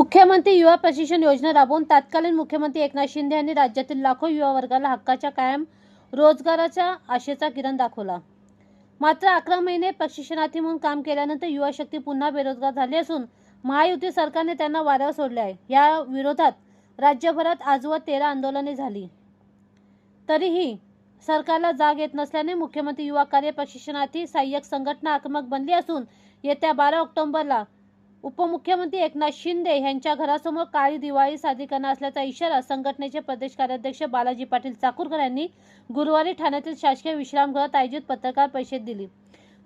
मुख्यमंत्री युवा प्रशिक्षण योजना राबवून तत्कालीन मुख्यमंत्री एकनाथ शिंदे यांनी राज्यातील लाखो युवा वर्गाला हक्काच्या कायम रोजगाराच्या आशेचा किरण दाखवला. मात्र अकरा महिने प्रशिक्षणार्थी म्हणून काम केल्यानंतर युवा शक्ती पुन्हा बेरोजगार झाली असून महायुती सरकारने त्यांना वाऱ्यावर सोडले आहे. या विरोधात राज्यभरात आजवर तेरा आंदोलने झाली. तरीही सरकारला जाग येत नसल्याने मुख्यमंत्री युवा कार्य प्रशिक्षणार्थी सहाय्यक संघटना आक्रमक बनली असून येत्या बारा ऑक्टोबरला उपमुख्यमंत्री एकनाथ शिंदे यांच्या घरासमोर काळी दिवाळी साजरी करणार असल्याचा इशारा संघटनेचे प्रदेश कार्याध्यक्ष बालाजी पाटील चाकूरकर यांनी गुरुवारी ठाण्यातील शासकीय विश्रामगृहात आयोजित पत्रकार परिषद दिली.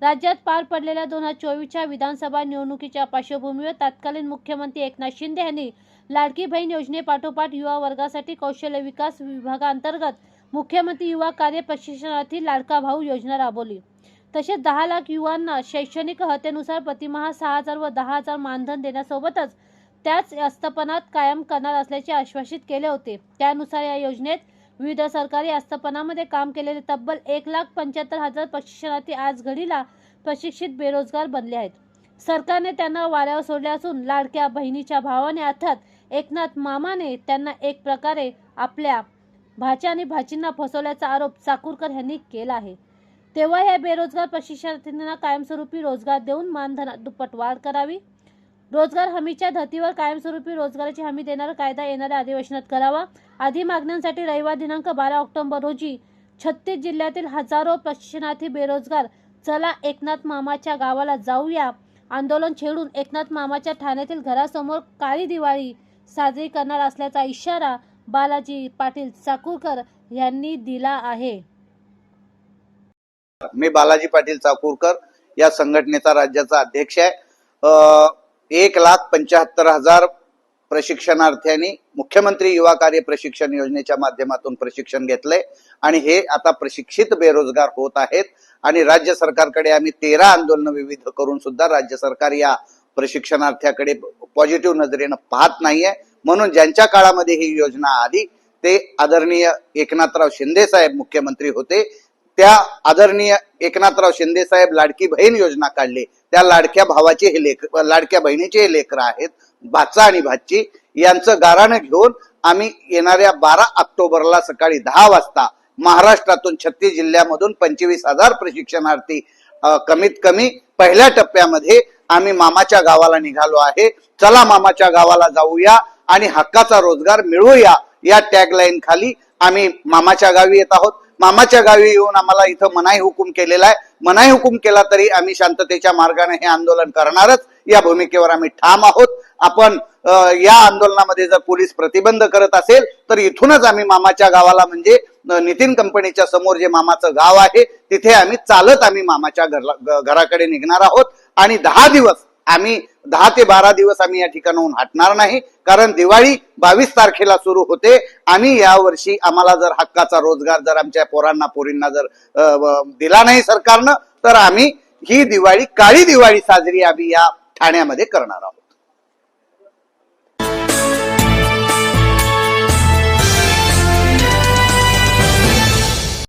राज्यात पार पडलेल्या दोन हजार चोवीसच्या विधानसभा निवडणुकीच्या पार्श्वभूमीवर तत्कालीन मुख्यमंत्री एकनाथ शिंदे यांनी लाडकी बहीण योजनेपाठोपाठ युवा वर्गासाठी कौशल्य विकास विभागांतर्गत मुख्यमंत्री युवा कार्य प्रशिक्षणार्थी लाडका भाऊ योजना राबवली. तसेच दहा लाख युवांना शैक्षणिक हतेनुसार प्रतिमाहा सहा हजार व दहा हजार मानधन देण्यासोबतच त्याच आस्थापनात कायम करणार असल्याचे आश्वासित केले होते. त्यानुसार या योजनेत विविध सरकारी आस्थापनामध्ये काम केलेले तब्बल एक लाख पंच्याहत्तर हजार प्रशिक्षणार्थी आज घडीला प्रशिक्षित बेरोजगार बनले आहेत. सरकारने त्यांना वाऱ्यावर सोडले असून लाडक्या बहिणीच्या भावाने अर्थात एकनाथ मामाने त्यांना एक प्रकारे आपल्या भाच्या आणि भाचींना फसवल्याचा आरोप चाकूरकर यांनी केला आहे. तेव्हा या बेरोजगार प्रशिक्षणार्थींना कायमस्वरूपी रोजगार देऊन मानधनात दुप्पट वाढ करावी. रोजगार हमीच्या धर्तीवर कायमस्वरूपी रोजगाराची हमी देणारा कायदा येणाऱ्या अधिवेशनात करावा. आदी मागण्यांसाठी रविवार दिनांक बारा ऑक्टोबर रोजी छत्तीस जिल्ह्यातील हजारो प्रशिक्षणार्थी बेरोजगार चला एकनाथ मामाच्या गावाला जाऊया. आंदोलन छेडून एकनाथ मामाच्या ठाण्यातील घरासमोर काळी दिवाळी साजरी करणार असल्याचा इशारा बालाजी पाटील चाकूरकर यांनी दिला आहे. मी बालाजी पाटील चाकूरकर या संघटनेचा राज्याचा अध्यक्ष आहे. एक लाख पंच्याहत्तर हजार प्रशिक्षणार्थ्यांनी मुख्यमंत्री युवा कार्य प्रशिक्षण योजनेच्या माध्यमातून प्रशिक्षण घेतलंय आणि हे आता प्रशिक्षित बेरोजगार होत आहेत आणि राज्य सरकारकडे आम्ही तेरा आंदोलन विविध करून सुद्धा राज्य सरकार या प्रशिक्षणार्थ्याकडे पॉझिटिव्ह नजरेनं पाहत नाहीये. म्हणून ज्यांच्या काळामध्ये ही योजना आली ते आदरणीय एकनाथराव शिंदे साहेब मुख्यमंत्री होते. त्या आदरणीय एकनाथराव शिंदे साहेब लाडकी बहीण योजना काढली. त्या लाडक्या भावाचे हे लेख लाडक्या बहिणीचे हे लेकर आहेत भाचा आणि भाची. यांचं गाराणं घेऊन आम्ही येणाऱ्या बारा ऑक्टोबरला सकाळी दहा वाजता महाराष्ट्रातून छत्तीस जिल्ह्यामधून पंचवीस हजार प्रशिक्षणार्थी कमीत कमी पहिल्या टप्प्यामध्ये आम्ही मामाच्या गावाला निघालो आहे. चला मामाच्या गावाला जाऊया आणि हक्काचा रोजगार मिळवूया या टॅगलाईन खाली आम्ही मामाच्या गावी येत आहोत. मामाच्या गावी येऊन आम्हाला इथं मनाई हुकूम केलेला आहे. मनाई हुकूम केला तरी आम्ही शांततेच्या मार्गाने हे आंदोलन करणारच. या भूमिकेवर आम्ही ठाम आहोत. आपण या आंदोलनामध्ये जर पोलीस प्रतिबंध करत असेल तर इथूनच आम्ही मामाच्या गावाला म्हणजे नितीन कंपनीच्या समोर जे मामाचं गाव आहे तिथे आम्ही चालत आम्ही मामाच्या घरला- घराकडे निघणार आहोत. आणि दहा दिवस आम्ही दहा ते बारा दिवस आम्ही या ठिकाणाहून हटणार नाही. कारण दिवाळी बावीस तारखेला सुरू होते. आणि यावर्षी आम्हाला जर हक्काचा रोजगार जर आमच्या पोरांना पोरींना जर दिला नाही सरकारनं तर आम्ही ही दिवाळी काळी दिवाळी साजरी आम्ही या ठाण्यामध्ये करणार आहोत.